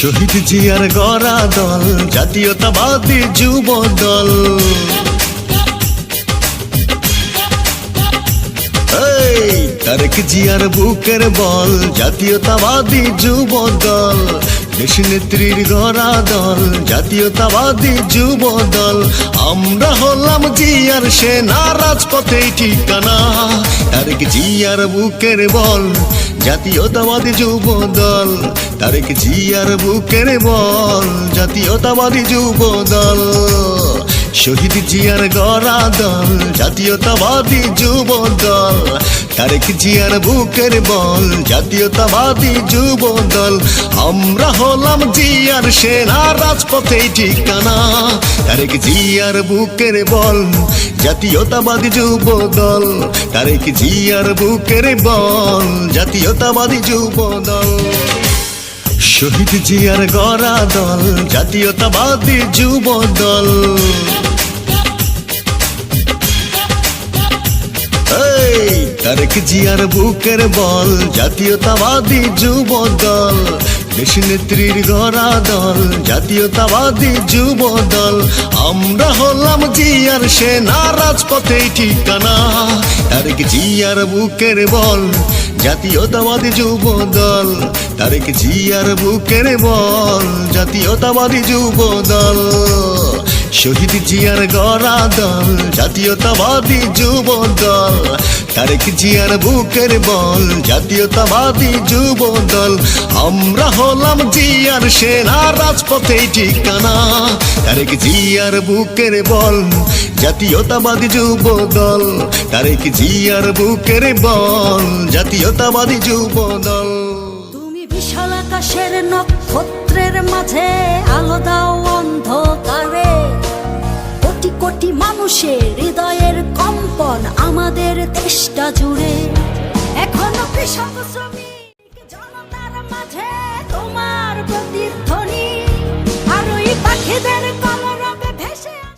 শহীদ জিয়ার গড়া দল, জাতীয়তাবাদী যুব দল। তারেক জিয়ার বুকের বল, জাতীয়তাবাদী যুব দল। দেশ নেত্রীর গড়া দল, জাতীয়তাবাদী যুব দল। আমরা হলাম জিয়ার সেনা, রাজপথে ঠিকানা। তারেক জিয়ার বুকের বল জাতীয়তাবাদী যুব দল তারেক জিয়ার বুকের বল। জাতীয়তাবাদী যুব দল শহীদ জিয়ার গড়া দল। জাতীয়তাবাদী যুব দল তারেক জিয়ার বুকের বল, জাতীয়তাবাদী যুব দল। আমরা হলাম জিয়ার সেনা রাজপথে ঠিকানা। তারেক জিয়ার বুকের বল, জাতীয়তাবাদী যুব দল। তারেক জিয়ার বুকের বল, জাতীয়তাবাদী যুব দল। শহীদ জিয়ার গড়া দল, জাতীয়তাবাদী যুব দল। তারেক জিয়ার বুকের বল, জাতীয়তাবাদী যুব দল দেশ নেত্রীর গড়া দল, জাতীয়তাবাদী যুব দল আমরা হলাম জিয়ার সেনা রাজপথে ঠিকানা। তারেক জিয়ার বুকের বল, জাতীয়তাবাদী যুব দল তারেক জিয়ার বুকের বল, জাতীয়তাবাদী যুব দল শহীদ জিয়ার গড়া দল, জাতীয়তাবাদী যুব দল, তারেক জিয়ার বুকের বল, জাতীয়তাবাদী যুব দল। আমরা হলাম জিয়ার সেনা রাজপথে ঠিকানা, তারেক জিয়ার বুকের বল, জাতীয়তাবাদী যুব দল। তারেক জিয়ার বুকের বল, জাতীয়তাবাদী যুব দল। তুমি বিশাল আকাশের নক্ষত্রের মাঝে আলো দাও কোটি হৃদয়ের কম্পন আমাদের দেশটা জুড়ে। এখনও কৃষক শ্রমিক